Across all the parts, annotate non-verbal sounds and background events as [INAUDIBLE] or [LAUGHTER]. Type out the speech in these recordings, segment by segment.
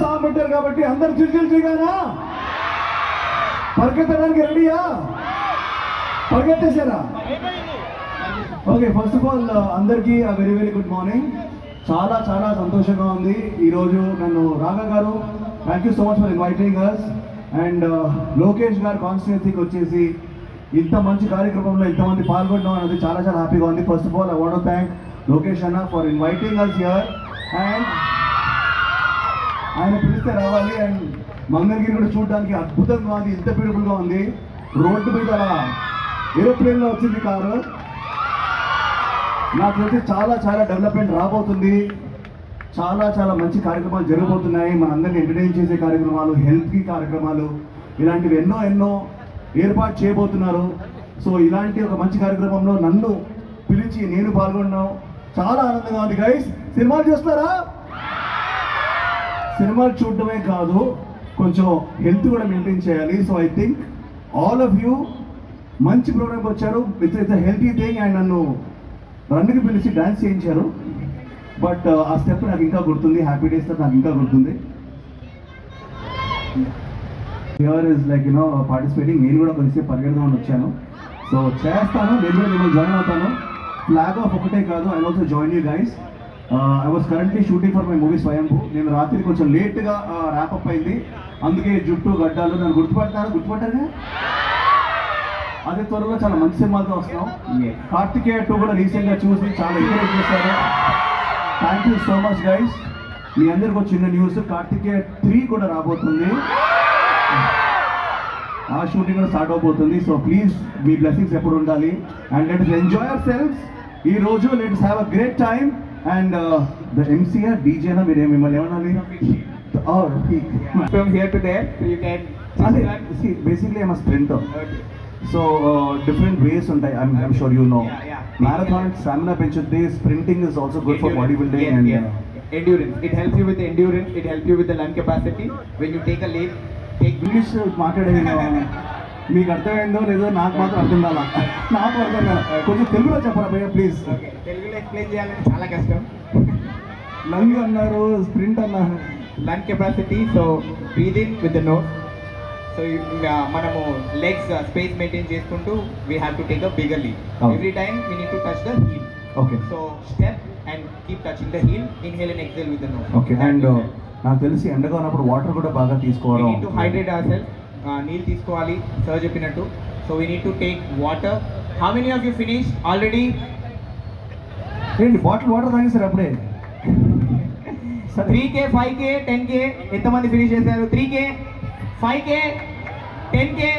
కాబట్టి అందరు చిల్చిల్చిగానా పరిగెత్తడానికి రెడీయా? పరిగెత్తేశారా? ఓకే ఫస్ట్ ఆఫ్ ఆల్ అందరికీ వెరీ వెరీ గుడ్ మార్నింగ్ చాలా చాలా సంతోషంగా ఉంది. ఈరోజు నన్ను Ragha garu thank you so much for inviting us and Lokesh garu కాన్స్టిట్యున్సీకి వచ్చేసి ఇంత మంచి కార్యక్రమంలో ఇంతమంది పాల్గొనడం అనేది చాలా చాలా హ్యాపీగా ఉంది. First of all I want thank Lokesh Anna for inviting us here and ఆయన పిలిస్తే రావాలి అండ్ మంగళగిరి కూడా చూడడానికి అద్భుతంగా ఉంది ఎంత బ్యూటిఫుల్గా ఉంది. రోడ్డు మీద ఏరోప్లేన్లో వచ్చింది కారు. నాకు తెలిసి చాలా చాలా డెవలప్మెంట్ రాబోతుంది. చాలా చాలా మంచి కార్యక్రమాలు జరగబోతున్నాయి. మనందరిని ఎంటర్టైన్ చేసే కార్యక్రమాలు హెల్త్కి కార్యక్రమాలు ఇలాంటివి ఎన్నో ఎన్నో ఏర్పాటు చేయబోతున్నారు. సో ఇలాంటి ఒక మంచి కార్యక్రమంలో నన్ను పిలిచి నేను పాల్గొన్నాను చాలా ఆనందంగా ఉంది గైస్ సినిమాలు చూస్తారా సినిమాలు చూడటమే కాదు కొంచెం హెల్త్ కూడా మెయింటైన్ చేయాలి. So I think all of you మంచి ప్రోగ్రామ్కి వచ్చారు. It's it's healthy thing and నన్ను రన్కి పిలిచి డ్యాన్స్ చేయించారు. బట్ uh, ఆ స్టెప్ నాకు ఇంకా గుర్తుంది. హ్యాపీ డేస్ నాకు ఇంకా గుర్తుంది. Here is like you know participating నేను కూడా కొంచెం పరిగెడదామని వచ్చాను. సో చేస్తాను. నేను కూడా మిమ్మల్ని జాయిన్ అవుతాను. ఫ్లాగ్ ఆఫ్ ఒకటే కాదు. I also join you guys I was currently shooting for my movie Swayambhu నేను రాత్రి కొంచెం లేట్గా ర్యాపప్ అయింది. అందుకే జుట్టు గడ్డాలు నన్ను గుర్తుపట్టారు గుర్తుపట్టారా అదే త్వరలో చాలా మంచి సినిమాలతో వస్తున్నాం. కార్తికేయ టూ కూడా రీసెంట్గా చూసి చాలా ఎంకరేజ్ చేశారు. Thank you so much guys మీ అందరికి ఒక చిన్న న్యూస్ కార్తికేయ త్రీ కూడా రాబోతుంది. ఆ షూటింగ్ కూడా స్టార్ట్ అవబోతుంది. సో ప్లీజ్ మీ బ్లెస్సింగ్స్ ఎప్పుడు ఉండాలి? And let enjoy our self ఈ రోజు let's have a great time and the MCR డీజేనా మీరు మిమ్మల్ని ఏమనాలి Oh, From here to there, you can. అదే basically I'm sprint. So different ways ఉంటాయి I'm I'm sure you know. Marathon stamina పెంచుద్ది sprinting is also good for body building and. Endurance. It helps you with the endurance. It helps you with the lung capacity. When you take a leap, take. మాట్లాడేది మీకు అర్థమైందో లేదో నాకు మాత్రం అర్థం కాల. నాకు అర్థం కాల. కొంచెం తెలుగులో చెప్పరా భయ్య ప్లీజ్. తెలుగులో ఎక్స్ప్లెయిన్ చేయాలంటే చాలా కష్టం. లంగ్ అన్నారు స్ప్రింట్ అన్నారు. Lung capacity so breathe in with the nose so మనము లెగ్స్ స్పేస్ మెయింటైన్ చేసుకుంటూ we have to take a bigger Oh. Every time we need to touch the heel okay so step and keep touching the heel inhale and exhale with the nose okay and నాకు తెలిసి ఎండగా ఉన్నప్పుడు water కూడా బాగా తీసుకోవడం need to hydrate our self నీళ్ళు తీసుకోవాలి. Sir చెప్పినట్టు. So we need to take water how many of you finish already ఏంటి బాటిల్ వాటర్ తాగేసారు అప్పుడే? సరే. Three K five K ten K ఎంతమంది ఫినిష్ చేశారు? Three K five K ten K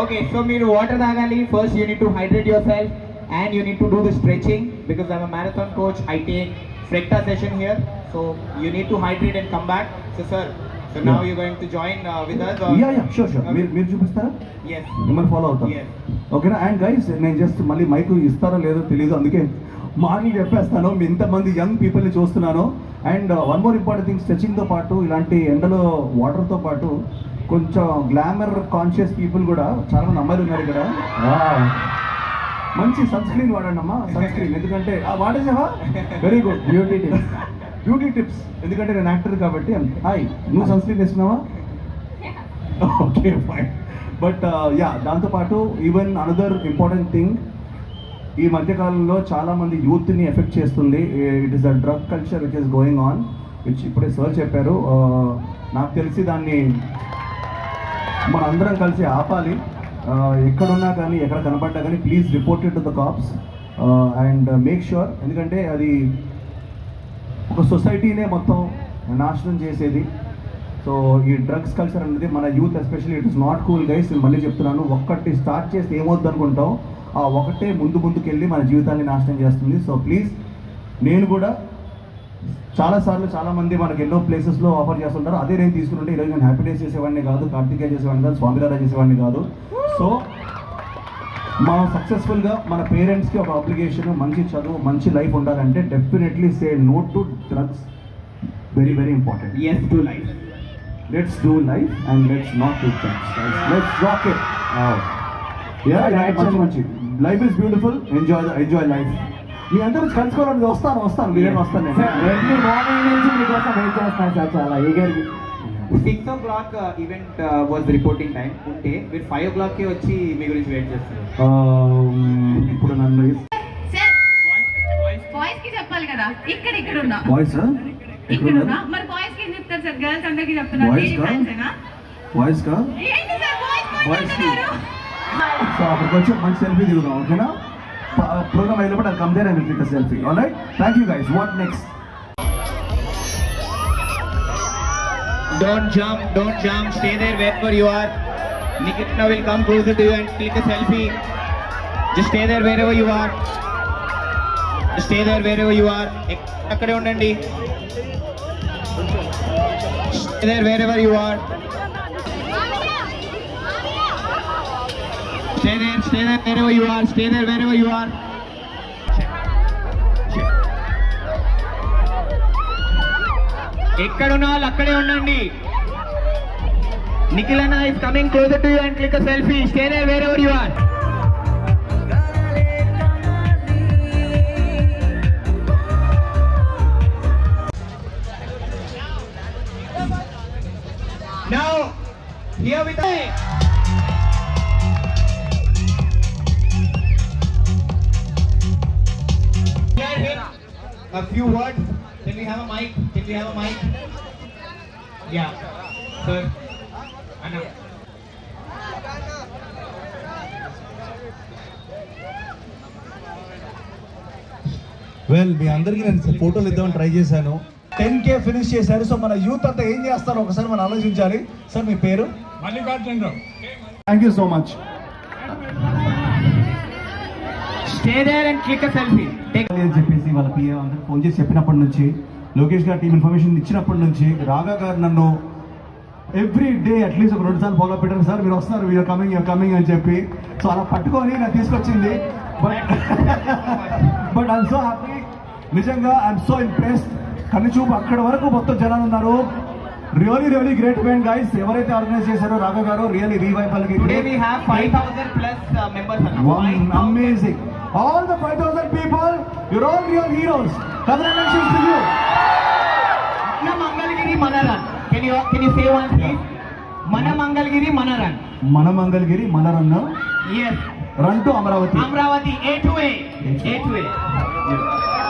okay so మీరు వాటర్ తాగాలి. First you need to hydrate your self and you need to do the stretching because I'm marathon coach I take ఫ్రెక్టా session here so you need to hydrate and so sir so now you going to join with us ya ya sure sure మీరు మీరు చూపిస్తారా? Yes మిమ్మల్ని follow అవుతాం. Yes. ఓకేనా and guys నేను just మళ్ళీ mic ఇస్తారో లేదో తెలియదు అందుకే మార్నింగ్ చెప్పేస్తాను. మీ ఇంతమంది యంగ్ పీపుల్ని చూస్తున్నాను. And one more important thing స్ట్రెచింగ్తో పాటు ఇలాంటి ఎండలో వాటర్తో పాటు కొంచెం గ్లామర్ కాన్షియస్ పీపుల్ కూడా చాలా మంది అమ్మాయిలు ఉన్నారు ఇక్కడ. Wow. మంచి సన్ స్క్రీన్ వాడండి అమ్మా సన్ స్క్రీన్ ఎందుకంటే ఆ, వాడేసావా very good beauty tips beauty tips ఎందుకంటే నేను యాక్టర్ కాబట్టి హాయ్ నువ్వు సన్స్క్రీన్ వేసుకున్నావా? ఓకే ఫైన్ బట్ యా దాంతోపాటు ఈవెన్ అనదర్ ఇంపార్టెంట్ థింగ్ ఈ మధ్యకాలంలో చాలా మంది యూత్ని ఎఫెక్ట్ చేస్తుంది. It is the drug culture which is going on which ఇప్పుడే సార్ చెప్పారు. Uh, నాకు తెలిసి దాన్ని మనందరం కలిసి ఆపాలి. Uh, ఎక్కడున్నా కానీ ఎక్కడ కనపడ్డా కానీ please report to the cops and make sure ఎందుకంటే అది ఒక సొసైటీనే మొత్తం నాశనం చేసేది. సో ఈ డ్రగ్స్ కల్చర్ అనేది మన youth especially it is not cool guys నేను మళ్ళీ చెప్తున్నాను ఒక్కటి స్టార్ట్ చేస్తే ఏమవుద్ది అనుకుంటాం ఆ ఒకటే ముందు ముందుకెళ్ళి మన జీవితాన్ని నాశనం చేస్తుంది. సో ప్లీజ్ నేను కూడా చాలాసార్లు చాలామంది మనకి ఎన్నో ప్లేసెస్లో ఆఫర్ చేస్తుంటారు. అదే నేను తీసుకుంటుంటే ఈరోజు నేను హ్యాపీనెస్ చేసేవాడిని కాదు కార్తికేయ చేసేవాడిని కాదు స్వామిరారా చేసేవాడిని కాదు. సో మనం సక్సెస్ఫుల్గా మన పేరెంట్స్కి ఒక అప్లికేషన్ మంచి చదువు మంచి లైఫ్ ఉండాలంటే definitely say no to drugs very very important yes to life let's do life and let's not do drugs let's rock it ya మంచి మంచి life is beautiful enjoy enjoy life మీ అందరూ కలుసుకోవాలని వస్తాను వస్తాను. మీరేం వస్తాను నేను. ఎర్లీ మార్నింగ్ నుంచి మీకోసం వెయిట్ చేస్తున్నాను సార్ చాలా ఈగర్గా six o'clock event was reporting time ఉంటే మీరు ఫైవ్ ఓ క్లాక్కి వచ్చి మీ గురించి వెయిట్ చేస్తారు Um, ఇప్పుడు నన్ను బాయ్స్కి చెప్పాలి కదా. ఇక్కడ ఇక్కడ ఉన్నా. వాయిస్ ఇక్కడ ఉన్నా. మరి బాయ్స్కి ఏం చెప్తారు సార్? గర్ల్స్ అందరికి చెప్తున్నారు. Boys లేడీ కా? ఫ్యాన్సేనా వాయిస్ కా? ఏంటి సార్? బాయ్స్ Boys కి. మాట్లాడుతున్నారు. సో అక్కడికి వచ్చి మంచి సెల్ఫీ దిగుదాం ఓకేనా? ప్రోగ్రామ్ అయినప్పుడు అది compare and click selfie all right thank you guys what next Don't jump, don't jump, stay there wherever you are. Nikita will come closer to you and click a selfie. Just stay there wherever you are. Just stay there wherever you are. ఎక్- అక్కడే ఉండండి Stay there wherever you are. Stay there, stay there wherever you are. Stay there wherever you are. ఎక్కడున్న వాళ్ళు అక్కడే ఉండండి Nikhil Anna is coming closer to you and click selfie stay there wherever you are Now, here with us. Hear him a few words. Can we have a mic? Can we have a mic? Yeah. Sir. Anna. Well మీ అందరికీ నేను ఫోటోలు ఇద్దామని try చేశాను ten K finish చేశారు so మన youth అంతా ఏం చేస్తారో ఒకసారి మనం ఆలోచించాలి సార్ మీ పేరు Mallikarjunarao thank you so much Stay there and click a selfie. Take అని చెప్పేసి వాళ్ళ పిఏ అందరికి ఫోన్ చేసి చెప్పినప్పటి నుంచి లోకేష్ గారి టీం ఇన్ఫర్మేషన్ ఇచ్చినప్పటి నుంచి రాగా గారు నన్ను ఎవ్రీ డే అట్లీస్ట్ ఒక రెండు సార్లు ఫాలో పెట్టారు సార్ మీరు వస్తున్నారు వీఆర్ కమింగ్ యూర్ కమింగ్ అని చెప్పి. సో అలా పట్టుకొని నాకు తీసుకొచ్చింది. But [LAUGHS] but I'm so happy నిజంగా ఐఎమ్ సో ఇంప్రెస్డ్ కన్ను చూపు అక్కడ వరకు మొత్తం జనాలు ఉన్నారు. Really really great event guys ఎవరైతే ఆర్గనైజ్ చేశారో Raghava garu really we have 5,000 plus uh, members. Anna. One 5,000. amazing. All the Mangalgiri Manaran. Can you can you say one please? Mana Mangalgiri Manaran. మన మంగళగిరి మన run Yes. Run to Amaravati Amravati A to A. A to A.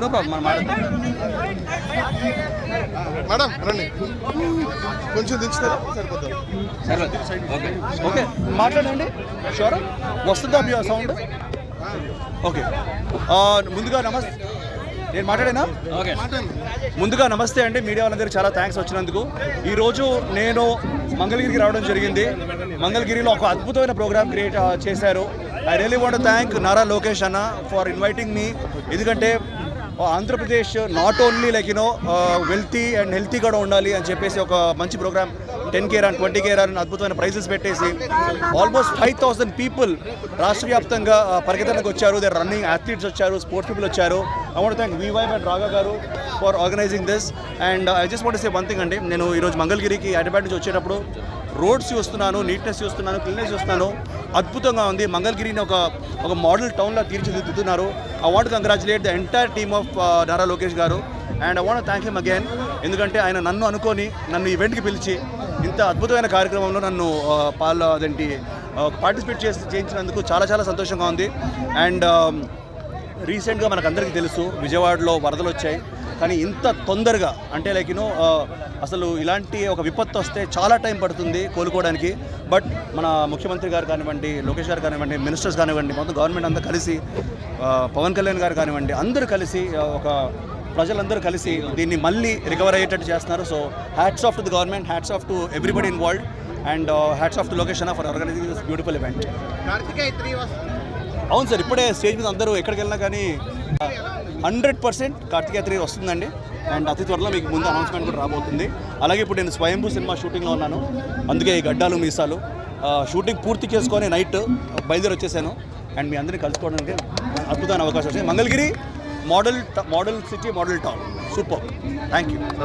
No problem మనం మాట్లాడదాం madam రండి. కొంచెం దించుతారా? సరిపోతారు okay okay మాట్లాడండి. Sure వస్తుందా మీ సౌండ్ ఓకే. ఆ, ముందుగా నమస్తే. నేను మాట్లాడేనా? ఓకే. ముందుగా నమస్తే అండి. మీడియా వాళ్ళందరికీ చాలా థ్యాంక్స్ వచ్చినందుకు. ఈరోజు నేను మంగళగిరికి రావడం జరిగింది. మంగళగిరిలో ఒక అద్భుతమైన ప్రోగ్రామ్ క్రియేట్ చేశారు. I really want thank Nara Lokesh అన్న ఫర్ ఇన్వైటింగ్ మీ ఎందుకంటే Andhra Pradesh not only like you know wealthy and healthy కూడా ఉండాలి అని చెప్పేసి ఒక మంచి program ten care and twenty care అని అద్భుతమైన ప్రైజెస్ పెట్టేసి ఆల్మోస్ట్ ఫైవ్ థౌసండ్ పీపుల్ రాష్ట్ర వ్యాప్తంగా ఆ, వచ్చారు. దే రన్నింగ్ అథ్లీట్స్ వచ్చారు స్పోర్ట్స్ పీపుల్ వచ్చారు. I want thank వివైవ్ and Raga garu for organising this and I just want say one thing అండి. నేను ఈరోజు మంగళగిరికి హైదరాబాద్ నుంచి వచ్చేటప్పుడు రోడ్స్ చూస్తున్నాను నీట్నెస్ చూస్తున్నాను క్లీన్నెస్ చూస్తున్నాను. అద్భుతంగా ఉంది. మంగళగిరిని ఒక ఒక మోడల్ టౌన్లో తీర్చిదిద్దుతున్నారు. I want congratulate the entire team of Nara Lokesh garu and I want thank him again ఎందుకంటే ఆయన నన్ను అనుకొని నన్ను ఈవెంట్కి పిలిచి ఇంత అద్భుతమైన కార్యక్రమంలో నన్ను uh, పాల్ అదేంటి uh, పార్టిసిపేట్ చేసి చేయించినందుకు చాలా చాలా సంతోషంగా ఉంది. అండ్ um, రీసెంట్గా మనకు అందరికీ తెలుసు విజయవాడలో వరదలు వచ్చాయి కానీ ఇంత తొందరగా అంటే లైక్ యూనో అసలు ఇలాంటి ఒక విపత్తు వస్తే చాలా టైం పడుతుంది కోలుకోవడానికి. బట్ మన ముఖ్యమంత్రి గారు కానివ్వండి లోకేష్ గారు కానివ్వండి మినిస్టర్స్ కానివ్వండి మొత్తం గవర్నమెంట్ అంతా కలిసి పవన్ కళ్యాణ్ గారు కానివ్వండి అందరూ కలిసి ఒక ప్రజలందరూ కలిసి దీన్ని మళ్ళీ రికవర్ అయ్యేటట్టు చేస్తున్నారు. So hats off to the government hats off to everybody involved and hats off to location for organising this beautiful event అవును సార్ ఇప్పుడే స్టేజ్ మీద అందరూ ఎక్కడికి వెళ్ళినా కానీ హండ్రెడ్ పర్సెంట్ కార్తికేయ త్రీ వస్తుందండి. అండ్ అతి త్వరలో మీకు ముందు అనౌన్స్మెంట్ కూడా రాబోతుంది. అలాగే ఇప్పుడు నేను స్వయంభూ సినిమా షూటింగ్లో ఉన్నాను. అందుకే ఈ గడ్డాలు మీసాలు షూటింగ్ పూర్తి చేసుకొని నైట్ బయలుదేరి వచ్చేసాను అండ్ మీ అందరినీ కలుసుకోవడానికి అద్భుతమైన అవకాశం వచ్చింది. మంగళగిరి మోడల్ ట- model city model town. Super. Thank you